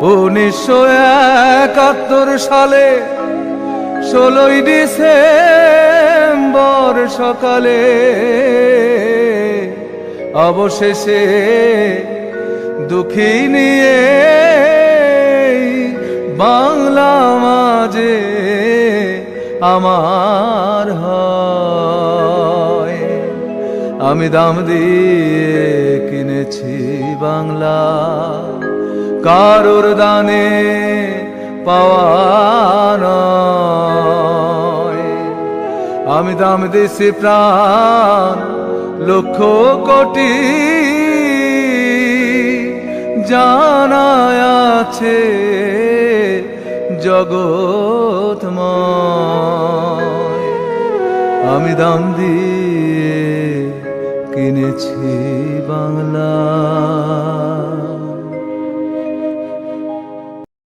উনিশশো একাত্তর সালে, ষোলোই ডিসেম্বর সকালে, অবশেষে দুঃখী নিয়ে বাংলা মাঝে আমার হয়। আমি দাম দিয়ে কিনেছি বাংলা। কারোর দানে পাওয়া নয়। আমি দাম দিছি প্রাণ, লক্ষ কোটি। জানায় আছে জগৎময় আমি দাম দিয়ে কিনেছি বাংলা।